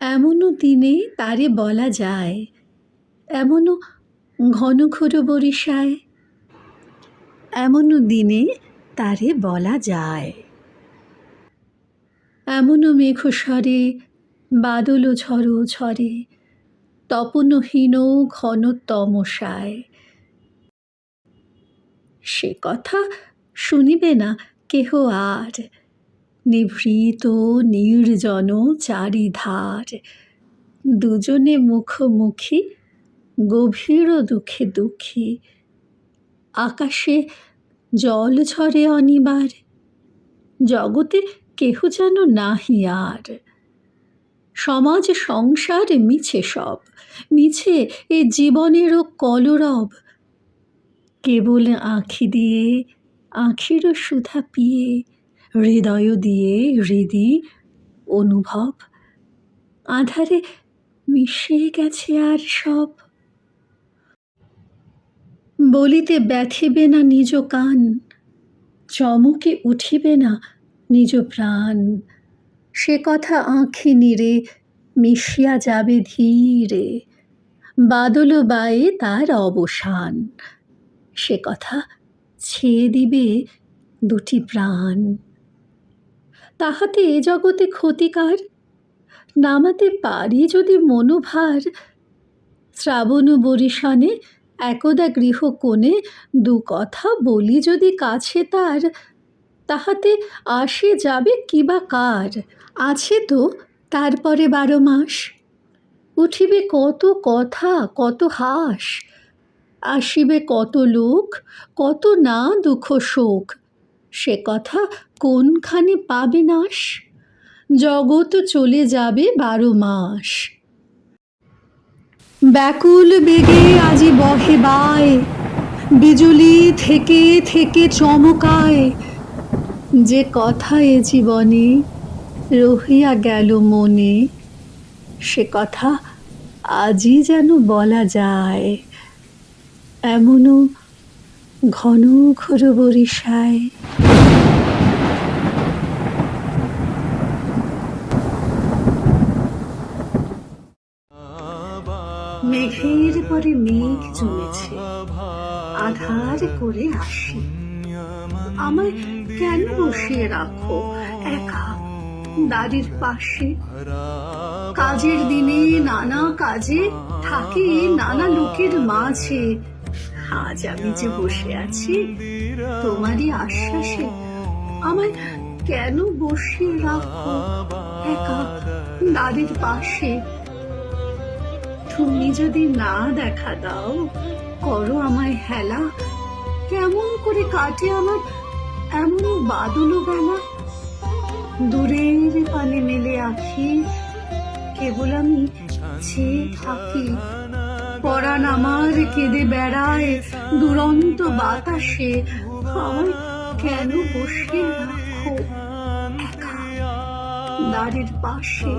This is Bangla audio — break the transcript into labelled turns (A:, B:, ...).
A: এমনও দিনে তারে বলা যায়, এমনও ঘন ঘোর বরিশায়, এমনও দিনে তারে বলা যায়। এমনও মেঘস্বরে, বাদল ঝড়ো ঝরে তপনহীন ঘন তমসায় সে কথা শুনিবে না কেহ আর। নিভৃত নির্জন চারিধার। দুজনে মুখোমুখি, গভীর দুঃখে দুঃখী। আকাশে জল ঝরে অনিবার, জগতে কেহ যেন নাহি আর। সমাজ সংসার মিছে সব, মিছে এ জীবনেরও কলরব। কেবল আঁখি দিয়ে আঁখিরও সুধা পিয়ে হৃদয় দিয়ে হৃদি অনুভব। আধারে মিশে গেছে আর সব। বলিতে ব্যথিবে না নিজ কান, চমকে উঠিবে না নিজ প্রাণ। সে কথা আঁখি নিরে মিশিয়া যাবে ধীরে, বাদল বায়ে তার অবসান। সে কথা ছেয়ে দিবে দুটি প্রাণ। তাহাতে এ জগতে ক্ষতিকার নামাতে পারি যদি মনোভার। শ্রাবণ বরিশানে একদা গৃহকোণে দু কথা বলি যদি কাছে তার। তাহাতে আসে যাবে কিবা কার? আছে তো তারপরে বারো মাস। উঠিবে কত কথা, কত হাস। আসিবে কত লোক, কত না দুঃখ শোক। সে কথা কোনখানে পাবে নাশ? জগৎ চলে যাবে বারো মাস। ব্যাকুল বেগে আজি বহে বায় বিজুলি থেকে থেকে চমকায়। যে কথা এ জীবনে রহিয়া গেল মনে, সে কথা আজই যেন বলা যায়। এমনও ঘন ঘোর বরিশায়। মেঘের পরে মেঘ জমেছে। আধার করে আসি। আমায় কেন বসিয়ে রাখো? একা দাড়ির পাশে। কাজের দিনে নানা কাজে থাকি নানা লোকের মাঝে। আজ আমি যে বসে আছি তোমারই আশ্বাসে আমায় কেন বসিয়ে রাখো একা দাড়ির পাশে, তুমি যদি না দেখা দাও করো আমায় হেলা, কেমন করে কাটে আমার এমন বাদল বেলা দূরের পানে মেলে আখি, কেবল আমি চেয়ে থাকি। পরাণ আমার কেঁদে বেড়ায় দুরন্ত বাতাসে কেন বসে রাখো দাঁড়ের পাশে